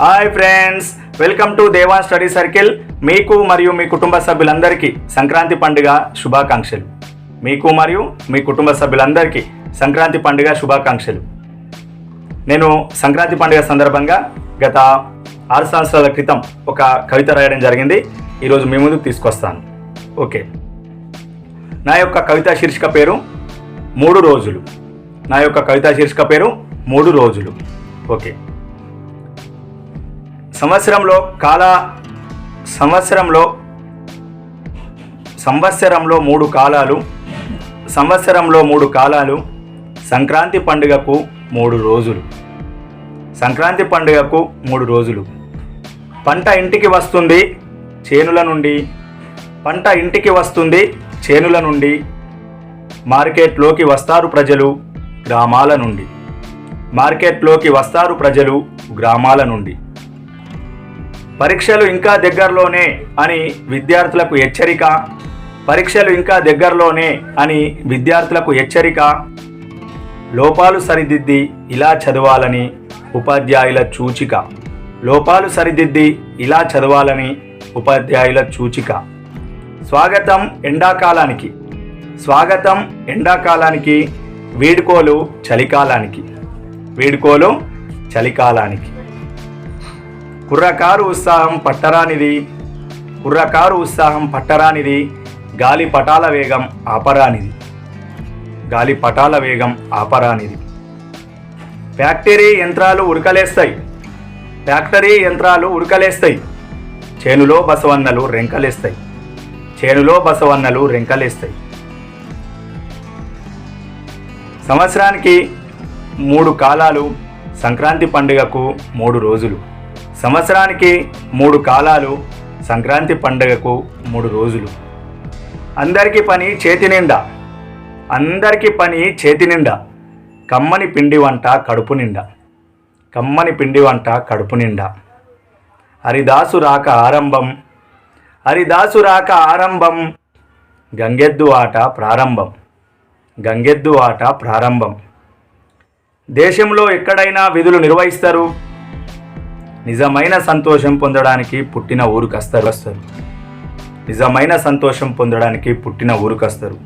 Hi friends welcome to Deva study circle మీకు మరియు మీ కుటుంబ సభ్యులందరికీ సంక్రాంతి పండుగ శుభాకాంక్షలు. మీకు మరియు మీ కుటుంబ సభ్యులందరికీ సంక్రాంతి పండుగ శుభాకాంక్షలు. నేను సంక్రాంతి పండుగ సందర్భంగా గత ఆరు సంవత్సరాల క్రితం ఒక కవిత రాయడం జరిగింది. ఈరోజు మీ ముందుకు తీసుకొస్తాను. ఓకే. నా యొక్క కవిత శీర్షిక పేరు మూడు రోజులు. నా యొక్క కవిత శీర్షిక పేరు మూడు రోజులు. ఓకే. సంవత్సరంలో కాల సంవత్సరంలో సంవత్సరంలో మూడు కాలాలు సంవత్సరంలో మూడు కాలాలు సంక్రాంతి పండుగకు మూడు రోజులు. సంక్రాంతి పండుగకు మూడు రోజులు. పంట ఇంటికి వస్తుంది చేనుల నుండి. పంట ఇంటికి వస్తుంది చేనుల నుండి. మార్కెట్లోకి వస్తారు ప్రజలు గ్రామాల నుండి. మార్కెట్లోకి వస్తారు ప్రజలు గ్రామాల నుండి. పరీక్షలు ఇంకా దగ్గరలోనే అని విద్యార్థులకు హెచ్చరిక పరీక్షలు ఇంకా దగ్గరలోనే అని విద్యార్థులకు హెచ్చరిక లోపాలు సరిదిద్ది ఇలా చదవాలని ఉపాధ్యాయుల సూచిక. లోపాలు సరిదిద్ది ఇలా చదవాలని ఉపాధ్యాయుల సూచిక. స్వాగతం ఎండాకాలానికి. స్వాగతం ఎండాకాలానికి వీడుకోలు చలికాలానికి. వీడుకోలు చలికాలానికి. కుర్రకారు ఉత్సాహం పట్టరానిది. కుర్రకారు ఉత్సాహం పట్టరానిది. గాలి పటాల వేగం ఆపరానిది. గాలి పటాల వేగం ఆపరానిది. ఫ్యాక్టరీ యంత్రాలు ఉడకలేస్తాయి ఫ్యాక్టరీ యంత్రాలు ఉడకలేస్తాయి చేనులో బసవన్నలు రెంకలేస్తాయి. చేనులో బసవన్నలు రెంకలేస్తాయి. సంవత్సరానికి మూడు కాలాలు సంక్రాంతి పండుగకు మూడు రోజులు. సంవత్సరానికి మూడు కాలాలు సంక్రాంతి పండగకు మూడు రోజులు. అందరికీ పని చేతి నిండా. అందరికీ పని చేతి నిండా. కమ్మని పిండి వంట కడుపు నిండా. కమ్మని పిండి వంట కడుపు నిండా. హరిదాసు రాక ఆరంభం. హరిదాసు రాక ఆరంభం. గంగెద్దు ఆట ప్రారంభం. గంగెద్దు ఆట ప్రారంభం. దేశంలో ఎక్కడైనా విధులు నిర్వహిస్తారు? నిజమైన సంతోషం పొందడానికి పుట్టిన ఊరుకస్తారు వస్తారు నిజమైన సంతోషం పొందడానికి పుట్టిన ఊరుకస్తారు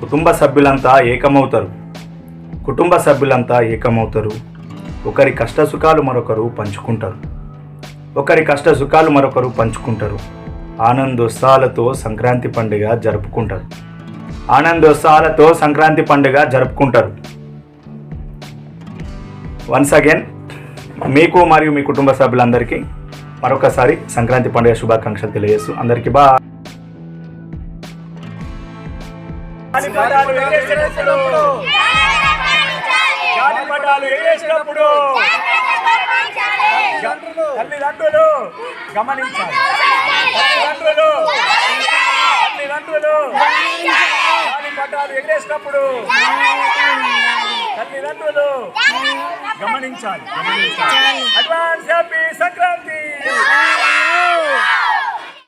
కుటుంబ సభ్యులంతా ఏకమవుతారు. కుటుంబ సభ్యులంతా ఏకమవుతారు. ఒకరి కష్ట సుఖాలు మరొకరు పంచుకుంటారు. ఒకరి కష్ట సుఖాలు మరొకరు పంచుకుంటారు. ఆనందోత్సాహాలతో సంక్రాంతి పండుగ జరుపుకుంటారు. ఆనందోత్సాహాలతో సంక్రాంతి పండుగ జరుపుకుంటారు. వన్స్ అగైన్ మీకు మరియు మీ కుటుంబ సభ్యులందరికీ మరొకసారి సంక్రాంతి పండుగ శుభాకాంక్షలు తెలియజేస్తూ అందరికీ బా తల్లిదండ్రులు గమనించాలి తల్లిదండ్రులు తల్లిదండ్రులు. గాలిపటాలు ఎగరేసినప్పుడు తల్లిదండ్రులు. గమనించాలి గమనించాలి అడ్వాన్స్ హ్యాపీ సంక్రాంతి!